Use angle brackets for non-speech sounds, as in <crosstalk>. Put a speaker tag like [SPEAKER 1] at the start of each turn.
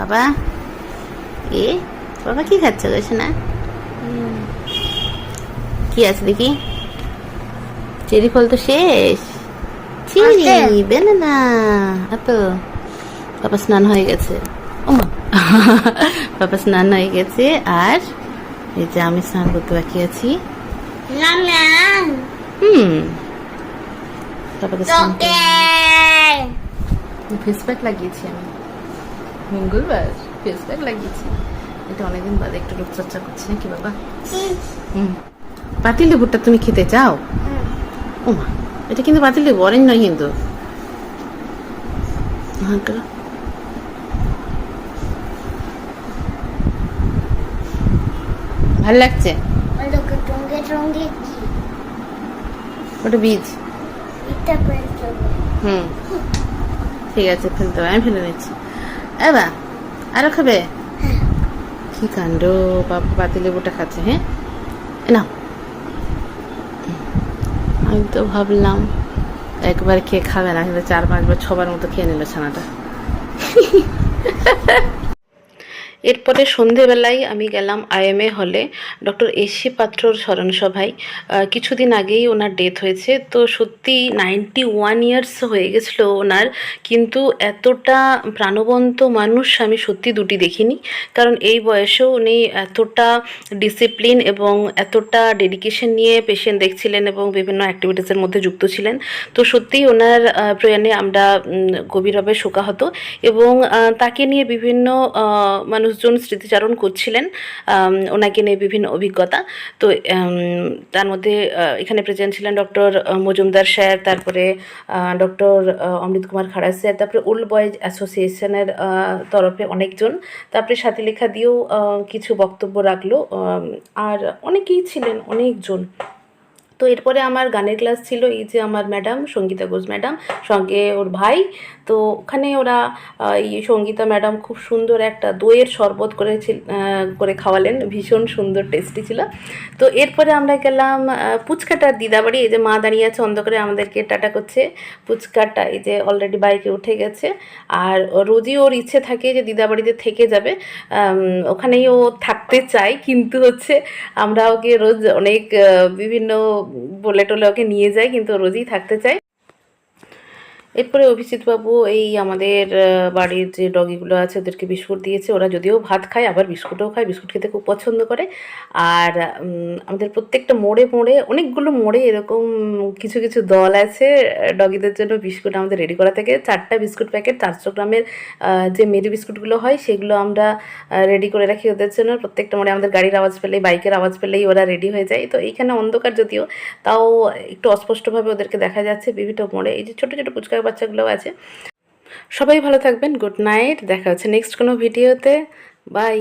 [SPEAKER 1] বাবা। এ বাবা কি খাচ্ছ গো না কি আছে দেখি? চেরি ফল তো শেষ। চিনি. বেনানা আপেল বাবা স্নান হয়ে গেছে। <laughs> বাবা স্নান হয়ে গেছে। আর এই যে আমি স্নান করতে বাকি আছি। হুম। বাবাকে ফেস প্যাক লাগিয়েছি আমি। মঙ্গলবার ফেস প্যাক লাগিয়েছি। এটা অনেকদিন বাদে একটু রূপচর্চা করছি নাকি বাবা? হুম। পাতিল লেবুটা তুমি খেতে চাও? ও মা এটা কিন্তু পাতিল লেবু অরেঞ্জ নয় কিন্তু। হ্যাঁ ভালো লাগছে? ওটা বীজ। হুম। ঠিক আছে ফেলতে হবে আমি ফেলে নিচ্ছি। এবার আরও খাবে? কি কাণ্ড বাবা পাতি লেবুটা খাচ্ছে হ্যাঁ? না আমি তো ভাবলাম একবার খেয়ে খাবে না কিন্তু চার পাঁচবার ছবার মতো খেয়ে নিল ছানাটা। <laughs> এরপরে সন্ধেবেলায় আমি গেলাম আইএমএ হলে ডক্টর এসি পাত্রর স্মরণসভায়। কিছুদিন আগেই ওনার ডেথ হয়েছে। তো সত্যি নাইনটি ওয়ান ইয়ার্স হয়ে গেছিল ওনার কিন্তু এতটা প্রাণবন্ত মানুষ আমি সত্যি দুটি দেখিনি। কারণ এই বয়সেও উনি এতটা ডিসিপ্লিন এবং এতটা ডেডিকেশন নিয়ে পেশেন্ট দেখছিলেন এবং বিভিন্ন অ্যাক্টিভিটিসের মধ্যে যুক্ত ছিলেন। তো সত্যিই ওনার প্রয়াণে আমরা গভীরভাবে শোকাহত এবং তাকে নিয়ে বিভিন্ন আহ, মানুষজন স্মৃতিচারণ করছিলেন ওনাকে নিয়ে বিভিন্ন অভিজ্ঞতা। তো তার মধ্যে এখানে প্রেজেন্ট ছিলেন ডক্টর মজুমদার স্যার, তারপরে ডক্টর অমৃত কুমার খাড়া স্যার, তারপরে ওল্ড বয়েজ অ্যাসোসিয়েশনের তরফে অনেকজন। তারপরে সাথে লেখা দিয়েও কিছু বক্তব্য রাখল আর অনেকেই ছিলেন, অনেকজন। তো এরপরে আমার গানের ক্লাস ছিল এই যে আমার ম্যাডাম, সঙ্গীতা ঘোষ ম্যাডাম, সঙ্গে ওর ভাই। তো ওখানে ওরা এই সঙ্গীতা ম্যাডাম খুব সুন্দর একটা দইয়ের শরবত করেছিল করে খাওয়ালেন। ভীষণ সুন্দর টেস্টি ছিল। তো এরপরে আমরা গেলাম পুচকাটার দিদাবাড়ি। এই যে মা দাঁড়িয়ে আছে অন্ধকারে, আমাদেরকে টাটা করছে। পুচকাটা এই যে অলরেডি বাইকে উঠে গেছে। আর রোজই ওর ইচ্ছে থাকে যে দিদাবাড়িতে থেকে যাবে। ওখানেই ও থাকতে চায়। কিন্তু হচ্ছে আমরা ওকে রোজ অনেক বিভিন্ন বলে টলে ওকে নিয়ে যায় কিন্তু রোজই থাকতে চায়। এরপরে অভিজিৎ বাবু এই আমাদের বাড়ির যে ডগিগুলো আছে ওদেরকে বিস্কুট দিয়েছে। ওরা যদিও ভাত খায়, আবার বিস্কুটও খায়। বিস্কুট খেতে খুব পছন্দ করে। আর আমাদের প্রত্যেকটা মোড়ে মোড়ে অনেকগুলো মোড়ে এরকম কিছু কিছু দল আছে, ডগিদের জন্য বিস্কুট আমাদের রেডি করা থাকে। চারটা বিস্কুট প্যাকেট, চারশো গ্রামের যে মেরি বিস্কুটগুলো হয়, সেগুলো আমরা রেডি করে রাখি ওদের জন্য। প্রত্যেকটা মোড়ে আমাদের গাড়ির আওয়াজ পেলেই, বাইকের আওয়াজ পেলেই ওরা রেডি হয়ে যায়। তো এইখানে অন্ধকার যদিও, তাও একটু অস্পষ্টভাবে ওদেরকে দেখা যাচ্ছে। বিভিন্ন মোড়ে এই যে ছোটো ছোটো পুচকা বাচ্চাগুলোও আছে। সবাই ভালো থাকবেন গুড নাইট দেখা হচ্ছে নেক্সট কোনো ভিডিওতে বাই।